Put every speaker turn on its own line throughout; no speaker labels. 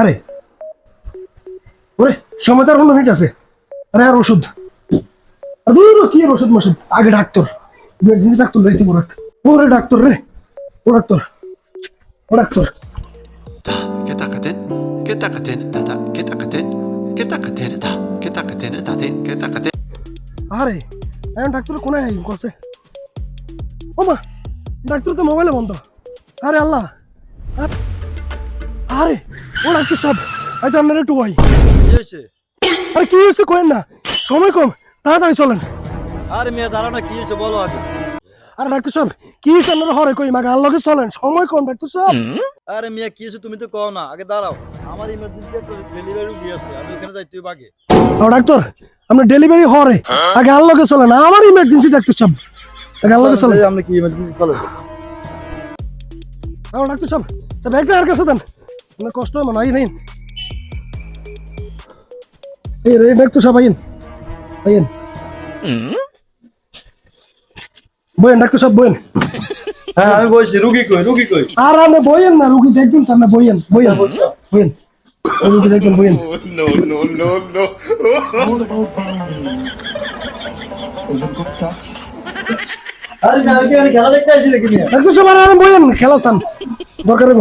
আরে। ওরে সময় হলো নিট আছে। আরে আর ওষুধ। কি আর ওষুধ মশুদ আগে ডাক্তার। মেডিসিন ডাক্তার লইতে বড় ওরে ডাক্তার রে। ও ডাক্তার। ও ডাক্তার।
কে তাকাতেন? কে তাকাতেন দাদা? কে তাকাতেন? কে তাকাতেন দা কে তাকাতেন দাদেন কে তাকাতেন?
আরে এখন ডাক্তার কোনায় ডাক্তার তো মোবাইলে বন্ধ। আরে আল্লাহ। আরে সব? আপনার একটু ভাই
কি হয়েছে?
আরে কি হয়েছে কোয়েন না? সময় কম তাড়াতাড়ি চলেন।
আরে মেয়ে দাঁড়াও না কি হয়েছে বলো আগে।
আরে ডাক্তার সাহেব কি হয়েছে আপনারা হরে কই? মাকে আল্লাহকে চলেন সময় কম ডাক্তার সাহেব।
আরে মিয়া কি হয়েছে তুমি তো কও না। আগে দাঁড়াও আমার ইমার্জেন্সি একটা ডেলিভারি আছে আমি ওখানে যাই তুই বাগে।
ও ডাক্তার আপনার ডেলিভারি হরে। আগে আল্লাহকে চলেন আমার ইমার্জেন্সি ডাক্তার সাহেব। আগে আল্লাহকে চলেন
আমরা কি ইমার্জেন্সি চলে
ও ডাক্তার সাহেব স্যার ব্যাগটা আর কাছে দেন। আপনার কষ্ট হয় মনে হয় নেই এই রে ডাক্তার সাহেব আইন। আইন। বইন ডাক্তার সাহেব বইন
হ্যাঁ আমি বলছি রুগী কই রুগী কই?
আর আপনি বইয়েন না রুগী দেখবেন তার না বইয়েন বইয়েন বইয়েন ওই রুগী দেখবেন বইয়েন
আরে না আমি কি খেলা দেখতে আসি নাকি
ডাক্তার সাহেব আর আপনি বইয়েন খেলা চান। দরকার হইব।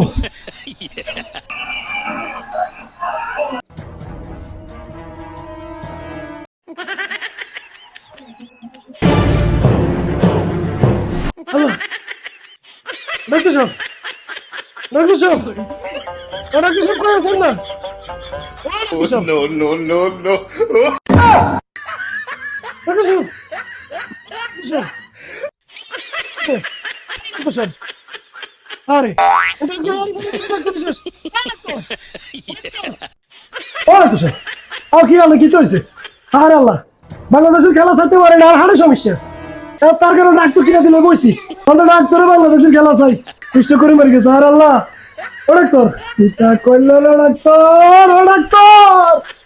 আল্লাহ। ডাক্তার সাহেব ডাক্তার সাহেব ডাক্তার সাহেব কই আছেন না ও ডাক্তার সাহেব। ডাক্তার সাহেব ডাক্তার সাহেব ডাক্তার সাহেব আরে কি হয়েছে? আরে আল্লাহ বাংলাদেশের খেলা ছাড়তে পারে না আর হাড়ে সমস্যা। তার কারণে ডাক্তার কিনা দিলে বইছি। তাহলে ডাক্তারে বাংলাদেশের খেলা চাই। কৃষ্ণ করে মারি গেছে, আর আল্লাহ। ও ডাক্তার, পিতা কইল ডাক্তার, ও ডাক্তার।